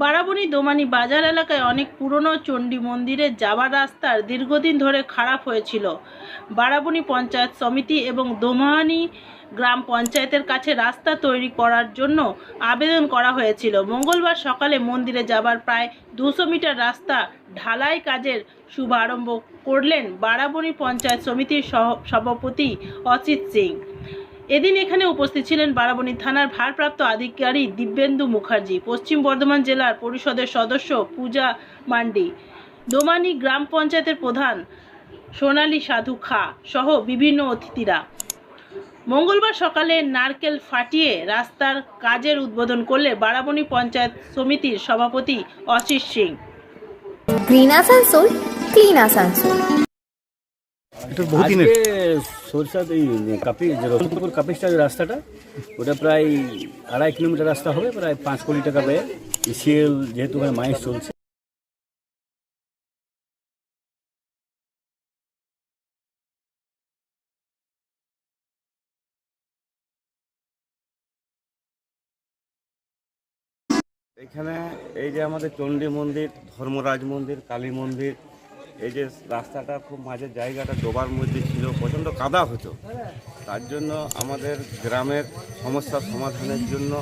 বারাবণী দোমানি বাজার এলাকায় অনেক পুরনো চণ্ডী মন্দিরে যাওয়ার রাস্তার দীর্ঘদিন ধরে খারাপ হয়েছিল। বারাবণী পঞ্চায়েত সমিতি এবং দোমানি গ্রাম পঞ্চায়েতের কাছে রাস্তা তৈরি করার জন্য আবেদন করা হয়েছিল। মঙ্গলবার সকালে মন্দিরে যাবার প্রায় দুশো মিটার রাস্তা ঢালাই কাজের শুভারম্ভ করলেন বারাবণী পঞ্চায়েত সমিতির সভাপতি অচিত সিং। এদিন এখানে উপস্থিত ছিলেন বারাবণী থানার ভারপ্রাপ্ত আধিকারিক দিব্যেন্দু মুখার্জি, পশ্চিম বর্ধমান জেলার পরিষদের সদস্য পূজা মান্ডি, দোমানি গ্রাম পঞ্চায়েতের প্রধান সোনালী সাধু খা সহ বিভিন্ন অতিথিরা। মঙ্গলবার সকালে নারকেল ফাটিয়ে রাস্তার কাজের উদ্বোধন করলে বারাবণী পঞ্চায়েত সমিতির সভাপতি অশিস সিং। গ্রিন আসানসোল ক্লিন আসানসোল এটা বহুদিনের আজকে সরষা এই কাপি যে রতনপুর কাপিস্টার যে রাস্তাটা ওটা প্রায় আড়াই কিলোমিটার রাস্তা হবে প্রায় পাঁচ কোটি টাকা ব্যয়। ইসিএল যেহেতু ওখানে মাইন্স চলছে। এখানে এই যে আমাদের চণ্ডী মন্দির ধর্মরাজ মন্দির কালী মন্দির এই যে রাস্তাটা খুব মাঝের জায়গাটা ডোবার মধ্যে ছিল, প্রচণ্ড কাদা হতো। তার জন্য আমাদের গ্রামের সমস্যা সমাধানের জন্য